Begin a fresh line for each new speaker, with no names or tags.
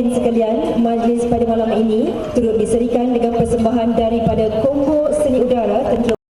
hadirin sekalian, majlis pada malam ini turut diserikan dengan persembahan daripada Kombo Seni Udara